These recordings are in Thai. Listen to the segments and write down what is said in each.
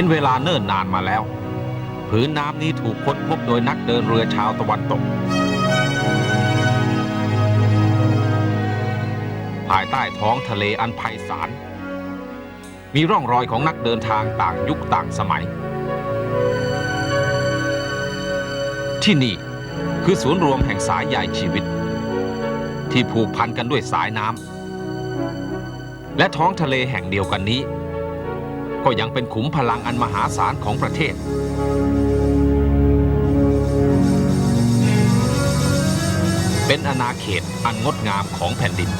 เป็นเวลาเนิ่นนานมาแล้ว ผืนน้ำนี้ถูกค้นพบโดยนักเดินเรือชาวตะวันตก ภายใต้ท้องทะเลอันไพศาล มีร่องรอยของนักเดินทางต่างยุคต่างสมัย ที่นี่คือศูนย์รวมแห่งสายใยชีวิต ที่ผูกพันกันด้วยสายน้ำและท้องทะเลแห่งเดียวกันนี้ ก็ยังเป็นขุมพลังอันมหาศาลของประเทศ เป็นอาณาเขตอันงดงามของแผ่นดิน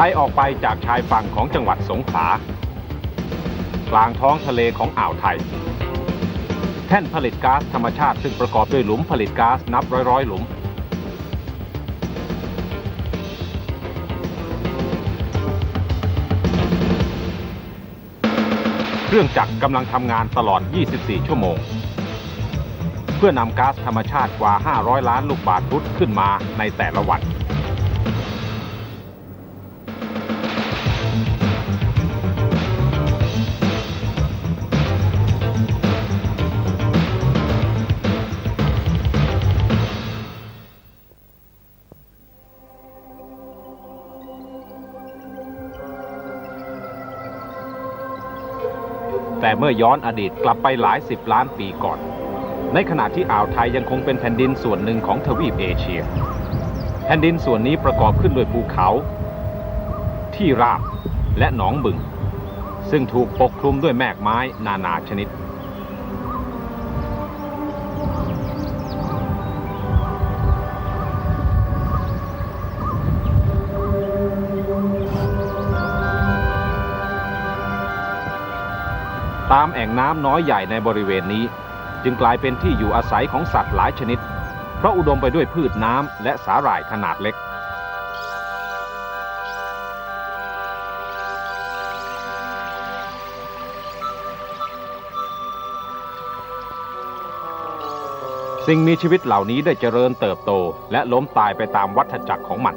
ลออกไปจากชายฝั่งของจังหวัดสงขลากลางท้องทะเลของอ่าวไทย แท่นผลิตก๊าซธรรมชาติซึ่งประกอบด้วยหลุมผลิตก๊าซนับร้อยร้อยๆหลุม เครื่องจักรกำลังทำงานตลอด 24 ชั่วโมง เพื่อนำก๊าซธรรมชาติกว่า 500 ล้านลูกบาศก์ฟุตขึ้นมาในแต่ละวัน แต่เมื่อย้อนอดีตกลับไปหลายสิบล้านปีก่อน ในขณะที่อ่าวไทยยังคงเป็นแผ่นดินส่วนหนึ่งของทวีปเอเชีย แผ่นดินส่วนนี้ประกอบขึ้นด้วยภูเขา ที่ราบและหนองบึง ซึ่งถูกปกคลุมด้วยแมกไม้นานาชนิด ตามแอ่งน้ำน้อยใหญ่ในบริเวณนี้ จึงกลายเป็นที่อยู่อาศัยของสัตว์หลายชนิด เพราะอุดมไปด้วยพืชน้ำและสาหร่ายขนาดเล็ก สิ่งมีชีวิตเหล่านี้ได้เจริญเติบโตและล้มตายไปตามวัฏจักรของมัน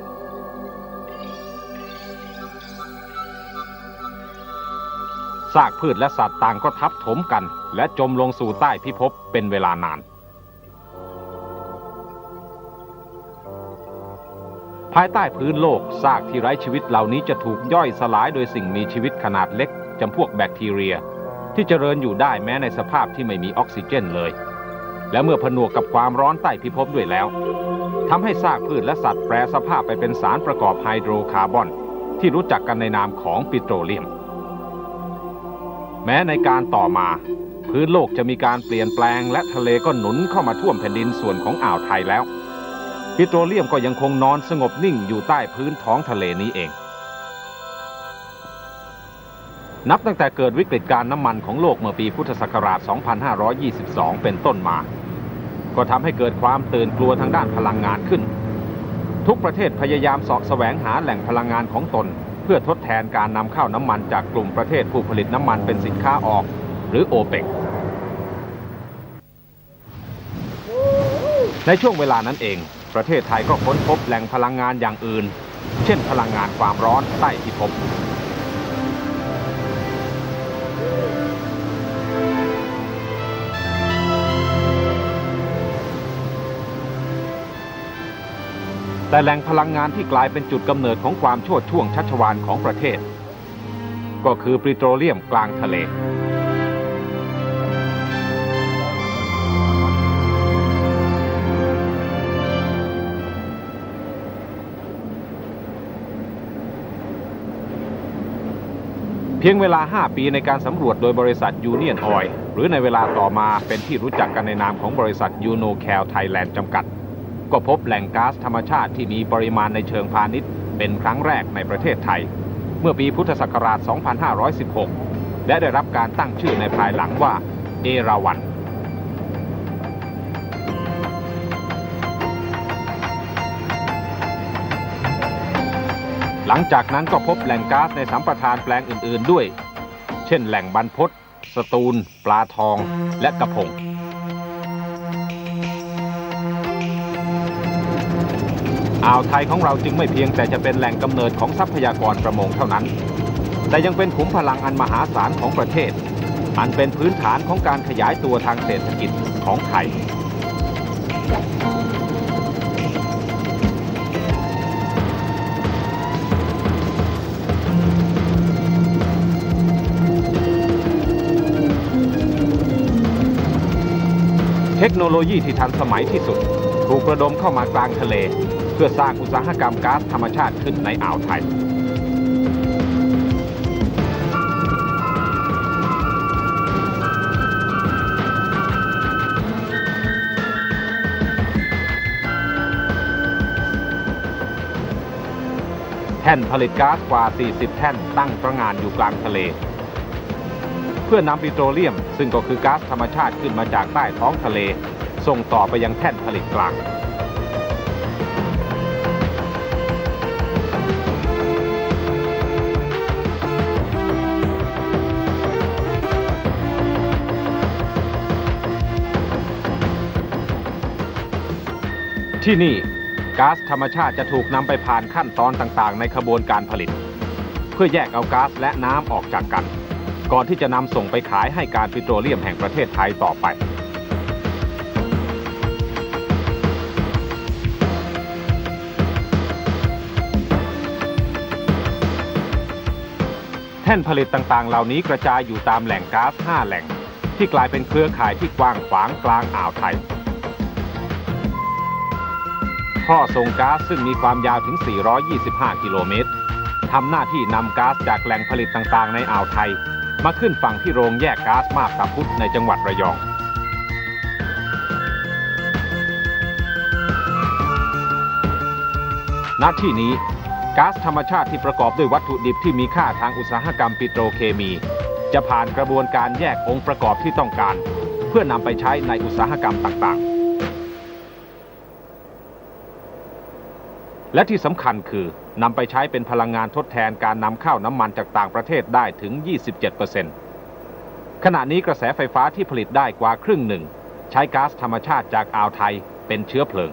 ซากพืชและสัตว์ต่างก็ทับถมกัน และจมลงสู่ใต้พิภพเป็นเวลานาน ภายใต้พื้นโลกซากที่ไร้ชีวิตเหล่านี้จะถูกย่อยสลายโดยสิ่งมีชีวิตขนาดเล็กจำพวกแบคทีเรีย ที่เจริญอยู่ได้แม้ในสภาพที่ไม่มีออกซิเจนเลย และเมื่อผนวกกับความร้อนใต้พิภพด้วยแล้วทำให้ซากพืชและสัตว์แปรสภาพไปเป็นสารประกอบไฮโดรคาร์บอน ที่รู้จักกันในนามของปิโตรเลียม แม้ในการต่อมา พื้นโลกจะมีการเปลี่ยนแปลงและทะเลก็หนุนเข้ามาท่วมแผ่นดินส่วนของอ่าวไทยแล้ว ปิโตรเลียมก็ยังคงนอนสงบนิ่งอยู่ใต้พื้นท้องทะเลนี้เอง นับตั้งแต่เกิดวิกฤตการน้ำมันของโลกเมื่อปีพุทธศักราช 2522 เป็นต้นมา ก็ทำให้เกิดความตื่นกลัวทางด้านพลังงานขึ้น ทุกประเทศพยายามสาะแสวงหาแหล่งพลังงานของตน เพื่อทดแทนการนำเข้าน้ำมันจากกลุ่มประเทศผู้ผลิตน้ำมันเป็นสินค้าออก หรือโอเปกในช่วงเวลานั้นเอง ประเทศไทยก็ค้นพบแหล่งพลังงานอย่างอื่น เช่นพลังงานความร้อนใต้พิภพ แต่แหล่งพลังงานที่กลายเป็นจุดกำเนิดของความโชดช่วงชัชวานของประเทศ ก็คือปิโตรเลียมกลางทะเล เพียงเวลา 5 ปีในการสำรวจโดยบริษัทยูเนียนออยหรือในเวลาต่อมาเป็นที่รู้จักกันในนามของบริษัทยูโนแคลไทยแลนด์จำกัด ก็พบแหล่งก๊าซธรรมชาติที่มีปริมาณในเชิงพาณิชย์ เป็นครั้งแรกในประเทศไทย เมื่อปีพุทธศักราช 2516 และได้รับการตั้งชื่อในภายหลังว่า เอราวันหลังจากนั้นก็พบแหล่งก๊าซในสัมปทานแปลงอื่น ๆด้วย เช่นแหล่งบรรพตสตูล ปลาทอง และกระพง อ่าวไทยของเราจึงไม่เพียงแต่จะเป็นแหล่งกำเนิดของทรัพยากรประมงเท่านั้น แต่ยังเป็นขุมพลังอันมหาศาลของประเทศ อันเป็นพื้นฐานของการขยายตัวทางเศรษฐกิจของไทยเทคโนโลยีที่ทันสมัยที่สุด ถูกระดมเข้ามากลางทะเล เพื่อสร้างอุตสาหกรรมก๊าซธรรมชาติขึ้นในอ่าวไทย แท่นผลิตก๊าซกว่า 40 แท่นตั้งประงานอยู่กลางทะเล เพื่อนำปิโตรเลียมซึ่งก็คือก๊าซธรรมชาติขึ้นมาจากใต้ท้องทะเล ส่งต่อไปยังแท่นผลิตกลาง ที่นี่ก๊าซธรรมชาติจะถูกนำไปผ่านขั้นตอนต่างๆ ในขบวนการผลิต เพื่อแยกเอาก๊าซและน้ำออกจากกัน ก่อนที่จะนำส่งไปขายให้การปิโตรเลียมแห่งประเทศไทยต่อไป แท่นผลิตต่างๆ เหล่านี้กระจายอยู่ตามแหล่งก๊าซ 5 แหล่ง ที่กลายเป็นเครือข่ายที่กว้างขวางกลางอ่าวไทย ท่อส่งก๊าซซึ่งมีความยาวถึง 425 กิโลเมตรทำหน้าที่นำก๊าซจากแหล่งผลิตต่างๆ ในอ่าวไทย มาขึ้นฝั่งที่โรงแยกก๊าซมาบตาพุธในจังหวัดระยองณที่นี้ ก๊าซธรรมชาติที่ประกอบด้วยวัตถุดิบที่มีค่าทางอุตสาหกรรมปิโตรเคมี จะผ่านกระบวนการแยกองค์ประกอบที่ต้องการ เพื่อนำไปใช้ในอุตสาหกรรมต่างๆ และที่สำคัญคือนำไปใช้เป็นพลังงานทดแทนการนำเข้าน้ำมันจากต่างประเทศได้ถึง 27%ขณะนี้กระแสไฟฟ้าที่ผลิตได้กว่าครึ่งหนึ่ง ใช้ก๊าซธรรมชาติจากอ่าวไทยเป็นเชื้อเพลิง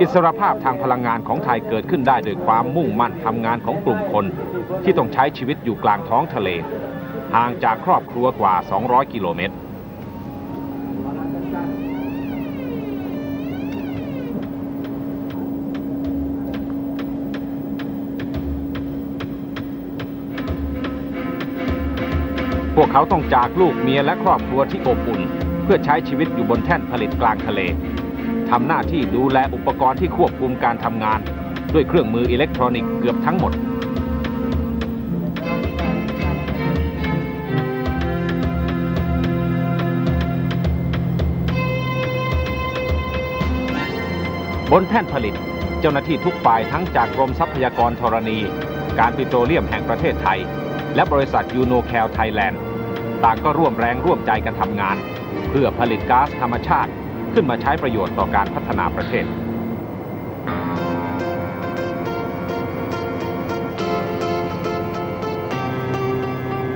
อิสรภาพทางพลังงานของไทยเกิดขึ้นได้โดยความมุ่งมั่นทำงานของกลุ่มคน ที่ต้องใช้ชีวิตอยู่กลางท้องทะเล ห่างจากครอบครัวกว่า 200 กิโลเมตร พวกเขาต้องจากลูกเมียและครอบครัวที่อบอุ่น เพื่อใช้ชีวิตอยู่บนแท่นผลิตกลางทะเล ทำหน้าที่ดูแลอุปกรณ์ที่ควบคุมการทำงาน ด้วยเครื่องมืออิเล็กทรอนิกส์เกือบทั้งหมด บนแท่นผลิต เจ้าหน้าที่ทุกฝ่ายทั้งจากกรมทรัพยากรธรณี การปิโตรเลียมแห่งประเทศไทย และบริษัทยูโนแคลไทยแลนด์ต่างก็ร่วมแรงร่วมใจกันทำงาน เพื่อผลิตก๊าซธรรมชาติ ขึ้นมาใช้ประโยชน์ต่อการพัฒนาประเทศ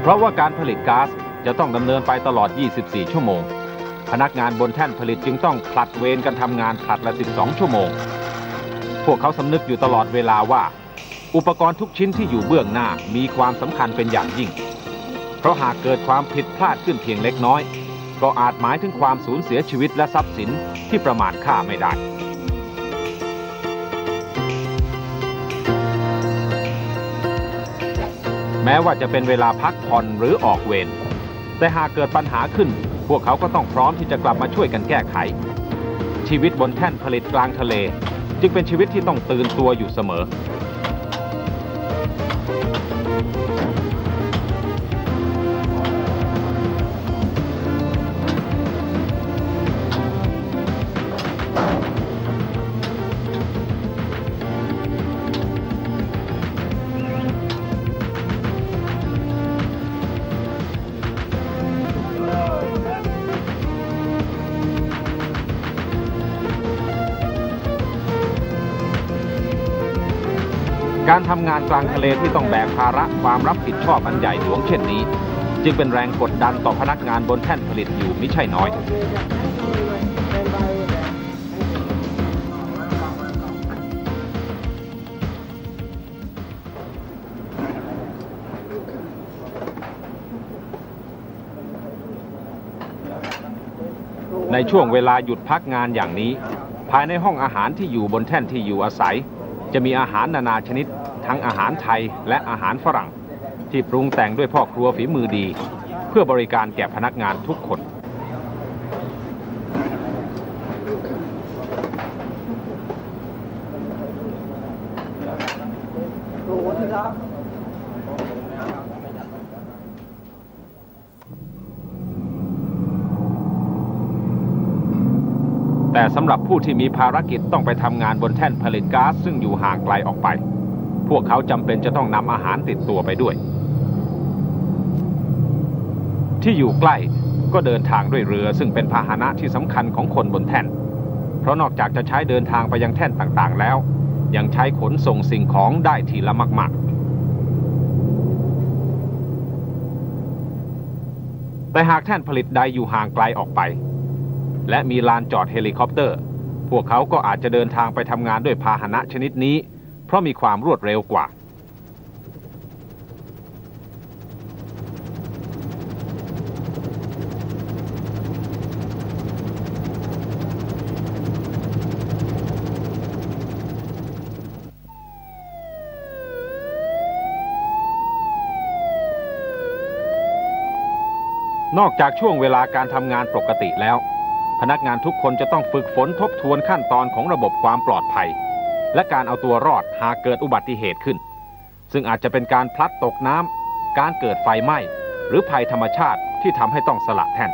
เพราะว่าการผลิตก๊าซจะต้องดำเนินไปตลอด 24 ชั่วโมง พนักงานบนแท่นผลิตจึงต้องผลัดเวรกันทำงานผลัดละ 12 ชั่วโมง พวกเขาสำนึกอยู่ตลอดเวลาว่า อุปกรณ์ทุกชิ้นที่อยู่เบื้องหน้ามีความสำคัญเป็นอย่างยิ่ง เพราะหากเกิดความผิดพลาดขึ้นเพียงเล็กน้อย ก็อาจหมายถึงความสูญเสียชีวิตและทรัพย์สินที่ประมาทค่าไม่ได้แม้ว่าจะเป็นเวลาพักผ่อนหรือออกเวร แต่หากเกิดปัญหาขึ้น พวกเขาก็ต้องพร้อมที่จะกลับมาช่วยกันแก้ไข ชีวิตบนแท่นผลิตกลางทะเล จึงเป็นชีวิตที่ต้องตื่นตัวอยู่เสมอ การทำงานกลางทะเลที่ต้องแบกภาระความรับผิดชอบอันใหญ่หลวงเช่นนี้ จึงเป็นแรงกดดันต่อพนักงานบนแท่นผลิตอยู่ไมิใช่น้อย ในช่วงเวลาหยุดพักงานอย่างนี้ ภายในห้องอาหารที่อยู่บนแท่นที่อยู่อาศัยจะมีอาหารนานาชนิด ทั้งอาหารไทยและอาหารฝรั่ง ที่ปรุงแต่งด้วยพ่อครัวฝีมือดี เพื่อบริการแก่พนักงานทุกคนแต่สำหรับผู้ที่มีภารกิจต้องไปทำงานบนแท่นผลิตก๊าซซึ่งอยู่ห่างไกลออกไป พวกเขาจำเป็นจะต้องนำอาหารติดตัวไปด้วย ที่อยู่ใกล้ก็เดินทางด้วยเรือซึ่งเป็นพาหนะที่สำคัญของคนบนแท่น เพราะนอกจากจะใช้เดินทางไปยังแท่นต่างๆ แล้ว ยังใช้ขนส่งสิ่งของได้ทีละมาก ๆ แต่หากแท่นผลิตใดอยู่ห่างไกลออกไป และมีลานจอดเฮลิคอปเตอร์ พวกเขาก็อาจจะเดินทางไปทำงานด้วยพาหนะชนิดนี้ เพราะมีความรวดเร็วกว่า นอกจากช่วงเวลาการทำงานปกติแล้ว พนักงานทุกคนจะต้องฝึกฝนทบทวนขั้นตอนของระบบความปลอดภัย และการเอาตัวรอดหากเกิดอุบัติเหตุขึ้น ซึ่งอาจจะเป็นการพลัดตกน้ำการเกิดไฟไหม้ หรือภัยธรรมชาติที่ทำให้ต้องสละแท่น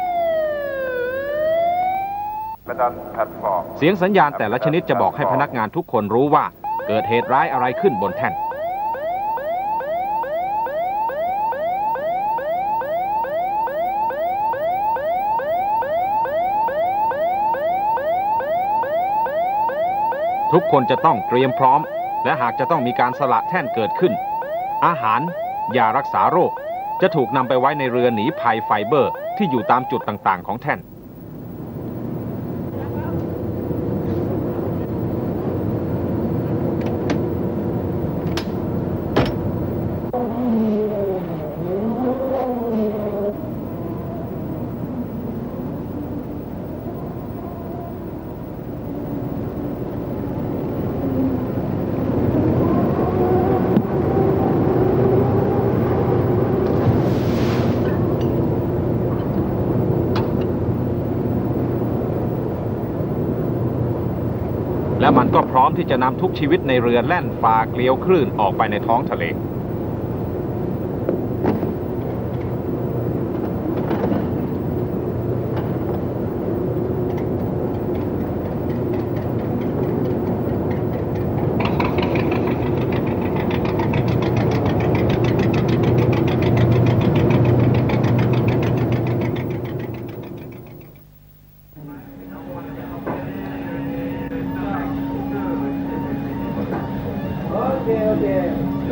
เสียงสัญญาณแต่ละชนิดจะบอกให้พนักงานทุกคนรู้ว่าเกิดเหตุร้ายอะไรขึ้นบนแท่น ทุกคนจะต้องเตรียมพร้อม และหากจะต้องมีการสละแท่นเกิดขึ้น อาหารยารักษาโรค จะถูกนำไปไว้ในเรือหนีภัยไฟเบอร์ ที่อยู่ตามจุดต่างๆ ของแท่น และมัน ก็พร้อมที่จะนำทุกชีวิตในเรือแล่นฝ่าเกลียวคลื่นออกไปในท้องทะเล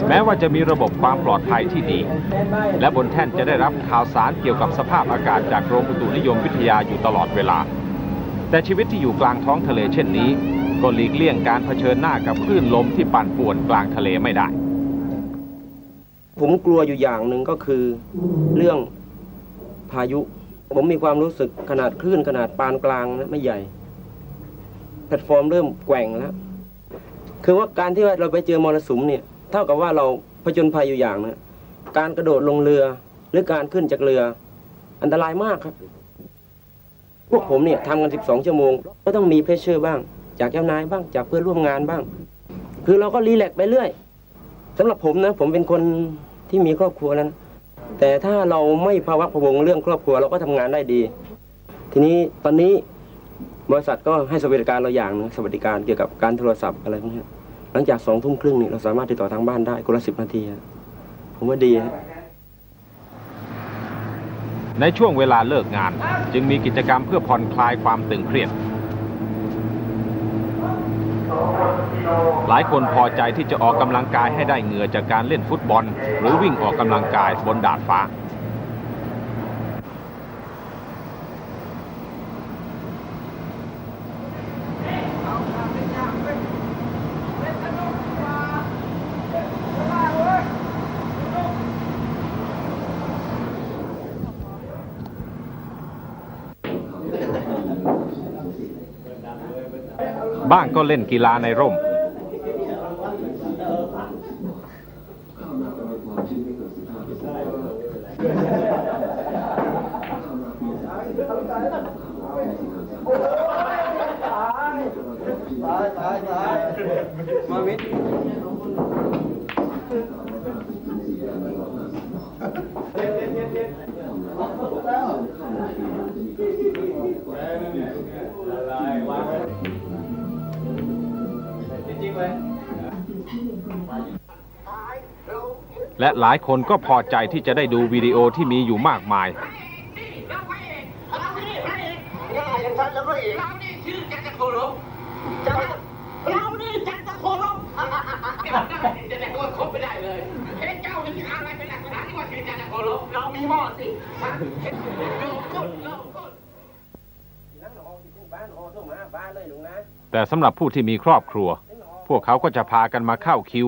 แม้ว่าจะมีระบบความปลอดภัยที่ดี และบนแท่นจะได้รับข่าวสารเกี่ยวกับสภาพอากาศจากกรมอุตุนิยมวิทยาอยู่ตลอดเวลา แต่ชีวิตที่อยู่กลางท้องทะเลเช่นนี้ ก็หลีกเลี่ยงการเผชิญหน้ากับคลื่นลมที่ปั่นป่วนกลางทะเลไม่ได้ ผมกลัวอยู่อย่างหนึ่งก็คือเรื่องพายุ ผมมีความรู้สึกขนาดคลื่นขนาดปานกลางนะไม่ใหญ่ แพลตฟอร์มเริ่มแกว่งแล้ว คือว่าการที่ว่าเราไปเจอมรสุมเนี่ยเท่ากับว่าเราผจญภัยอยู่อย่างนะการกระโดดลงเรือหรือการขึ้นจากเรือ อันตรายมากครับ พวกผมเนี่ยทำกัน 12 ชั่วโมง ก็ต้องมีเพรสเชอร์บ้าง จากเจ้านายบ้างจากเพื่อนร่วมงานบ้าง คือเราก็รีแลกไปเรื่อยสำหรับผมนะ ผมเป็นคนที่มีครอบครัวแล้วนะแต่ถ้าเราไม่ภาวะพะวงเรื่องครอบครัวเราก็ทำงานได้ดี ทีนี้ตอนนี้ บริษัทก็ให้สวัสดิการเราอย่างหนึงสวัสดิการเกี่ยวกับการโทรศัพท์อะไรพวกนี้หลังจากสองทุ่มครึ่งนี่เราสามารถติดต่อทางบ้านได้คนละสิบนาทีผมว่าดีฮะในช่วงเวลาเลิกงาน จึงมีกิจกรรมเพื่อผ่อนคลายความตึงเครียด หลายคนพอใจที่จะออกกำลังกายให้ได้เหงื่อจากการเล่นฟุตบอล หรือวิ่งออกกำลังกายบนดาดฟ้าางก็เล่นกีฬาในร่มมาวิทย์ และหลายคนก็พอใจที่จะได้ดูวิดีโอที่มีอยู่มากมายเรานี่ชื่อจักรโคลบเรานี่จักรโคลบจะได้ว่าคบไม่ได้เลยเฮ้เจ้านี่มีอะไรเป็นหลักฐานที่ว่าคือจักรโคลบเรามีหม้อสิเราก็เราก็นั่งรอที่ถึงบ้านรอโทรมาบ้านเลยลุงนะแต่สำหรับผู้ที่มีครอบครัวพ วกเขาก็จะพากันมาเข้าคิว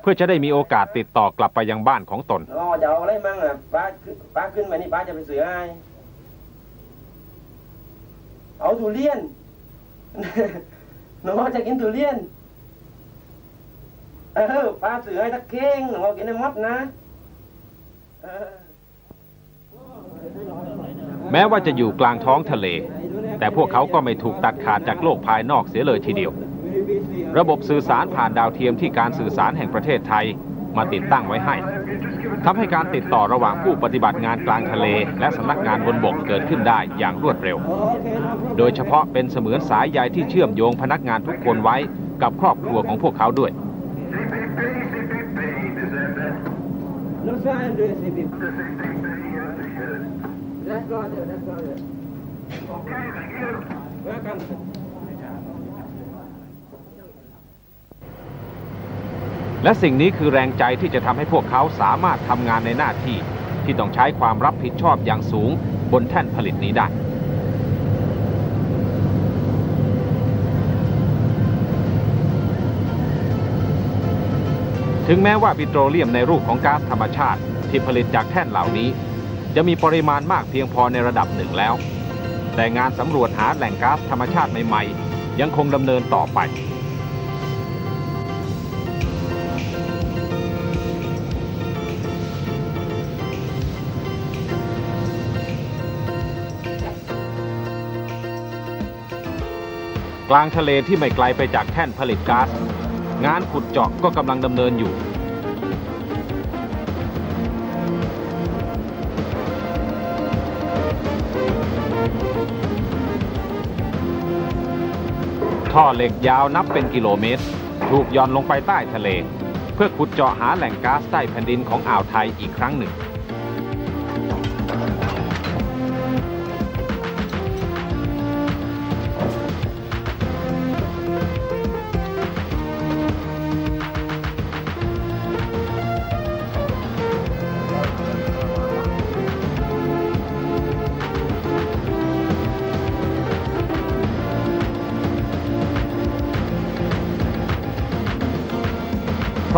เพื่อจะได้มีโอกาสติดต่อกลับไปยังบ้านของตนรอจะเอาอะไรมั่งอะป้าขึ้นป้าขึ้นมานี่ป้าจะไปซื้อให้เอาทุเรียนน้องจะกินทุเรียน เออป้าซื้อให้ตะเข่งน้องกินให้หมดนะเออแม้ว่าจะอยู่กลางท้องทะเล แต่พวกเขาก็ไม่ถูกตัดขาดจากโลกภายนอกเสียเลยทีเดียว ระบบสื่อสารผ่านดาวเทียมที่การสื่อสารแห่งประเทศไทยมาติดตั้งไว้ให้ทำให้การติดต่อระหว่างผู้ปฏิบัติงานกลางทะเล และสำนักงานบนบกเกิดขึ้นได้อย่างรวดเร็ว โดยเฉพาะเป็นเสมือนสายใยที่เชื่อมโยงพนักงานทุกคนไว้กับครอบครัวของพวกเขาด้วย Los และสิ่งนี้คือแรงใจที่จะทำให้พวกเขาสามารถทำงานในหน้าที่ ที่ต้องใช้ความรับผิดชอบอย่างสูงบนแท่นผลิตนี้ได้ ถึงแม้ว่าปิโตรเลียมในรูปของก๊าซธรรมชาติที่ผลิตจากแท่นเหล่านี้ จะมีปริมาณมากเพียงพอในระดับหนึ่งแล้ว แต่งานสำรวจหาแหล่งก๊าซธรรมชาติใหม่ ๆ ยังคงดำเนินต่อไป กลางทะเลที่ไม่ไกลไปจากแท่นผลิตก๊าซงานขุดเจาะก็กำลังดำเนินอยู่ ท่อเหล็กยาวนับเป็นกิโลเมตร ถูกย่อนลงไปใต้ทะเล เพื่อขุดเจาะหาแหล่งก๊าซใต้แผ่นดินของอ่าวไทยอีกครั้งหนึ่ง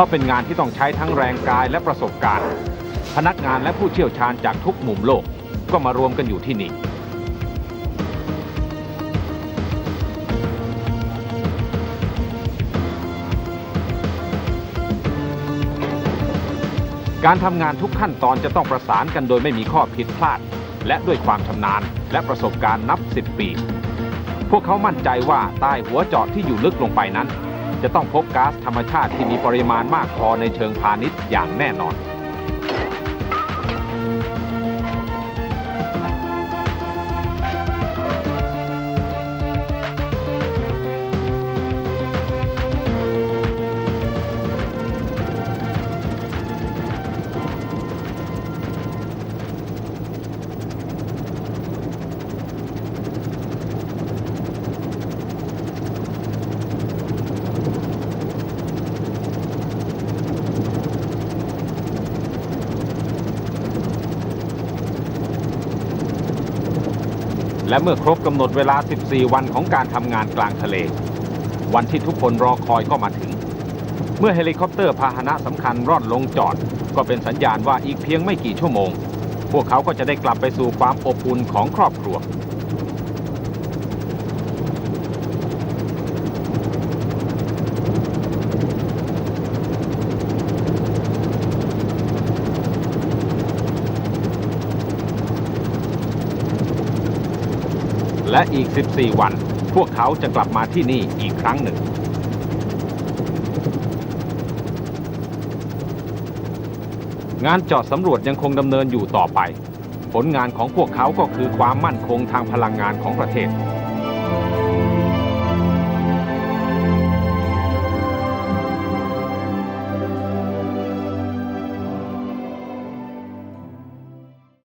ราะเป็นงานที่ต้องใช้ทั้งแรงกายและประสบการณ์ พนักงานและผู้เชี่ยวชาญจากทุกมุมโลกก็มารวมกันอยู่ที่นี่ การทำงานทุกขั้นตอนจะต้องประสานกันโดยไม่มีข้อผิดพลาด และด้วยความชำนาญและประสบการณ์นับ 10 ปี พวกเขามั่นใจว่าใต้หัวเจาะที่อยู่ลึกลงไปนั้น จะต้องพบก๊าซธรรมชาติที่มีปริมาณมากพอในเชิงพาณิชย์อย่างแน่นอน และเมื่อครบกำหนดเวลา 14 วันของการทำงานกลางทะเล วันที่ทุกคนรอคอยก็มาถึง เมื่อเฮลิคอปเตอร์พาหนะสำคัญร่อนลงจอด ก็เป็นสัญญาณว่าอีกเพียงไม่กี่ชั่วโมง พวกเขาก็จะได้กลับไปสู่ความอบอุ่นของครอบครัว และอีก 14 วัน พวกเขาจะกลับมาที่นี่อีกครั้งหนึ่ง งานเจาะสำรวจยังคงดำเนินอยู่ต่อไป ผลงานของพวกเขาก็คือความมั่นคงทางพลังงานของประเทศ